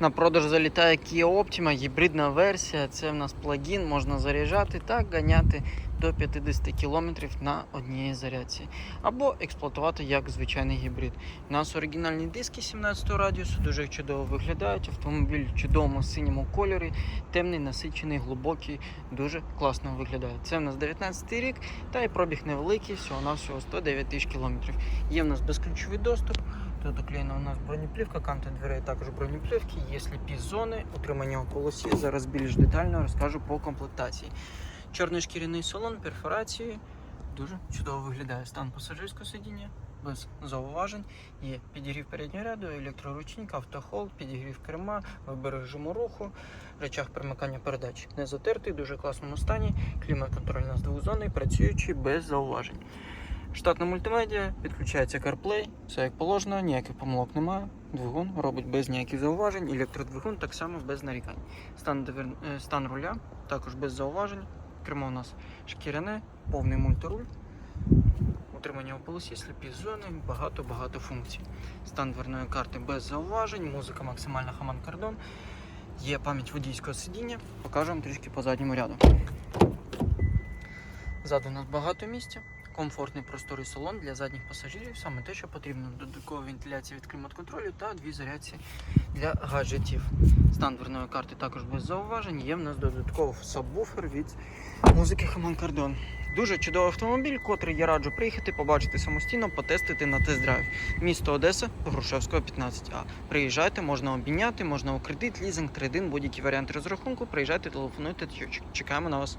На продаж залітає Kia Optima, гібридна версія. Це в нас плагін, можна заряджати та ганяти до 50 км на одній зарядці. Або експлуатувати як звичайний гібрид. У нас оригінальні диски 17 радіусу, дуже чудово виглядають. Автомобіль в чудовому синьому кольорі, темний, насичений, глибокий, дуже класно виглядає. Це в нас 19 рік, та й пробіг невеликий, всього на всього 109 тисяч кілометрів. Є в нас безключовий доступ. Тут уклеєна у нас бронеплівка, канти дверей також бронеплівки, є сліпі зони, утримання у полосі. Зараз більш детально розкажу по комплектації. Чорний шкіряний салон, перфорації. Дуже чудово виглядає стан пасажирського сидіння, без зауважень. Є підігрів переднього ряду, електроручник, автохолд, підігрів керма, вибір режиму руху, речах перемикання передач. Не затертий, дуже класному стані. Клімат-контроль у нас двохзонний, працюючий без зауважень. Штатна мультимедіа, підключається CarPlay, все як положено, ніяких помилок немає. Двигун робить без ніяких зауважень, електродвигун так само без нарікань. Стан, е, стан руля також без зауважень. Кермо у нас шкіряне, повний мультируль. Утримання у полосі, сліпі зони, багато-багато функцій. Стан дверної карти без зауважень, музика максимальна хаман кордон. Є пам'ять водійського сидіння. Покажу вам трішки по задньому ряду. Ззаду у нас багато місця, комфортний просторий салон для задніх пасажирів, саме те, що потрібно. Додаткова вентиляція від клімат-контролю та дві зарядці для гаджетів. Стан дверної карти також без зауважень. Є в нас додатково сабвуфер від музики Хаман Кардон. Дуже чудовий автомобіль, котрий я раджу приїхати, побачити самостійно, потестити на тест-драйв. Місто Одеса, Грушевського 15А. Приїжджайте, можна обміняти, можна у кредит, лізинг, трейдин, будь-які варіанти розрахунку. Приїжджайте, телефонуйте, чекаємо на вас.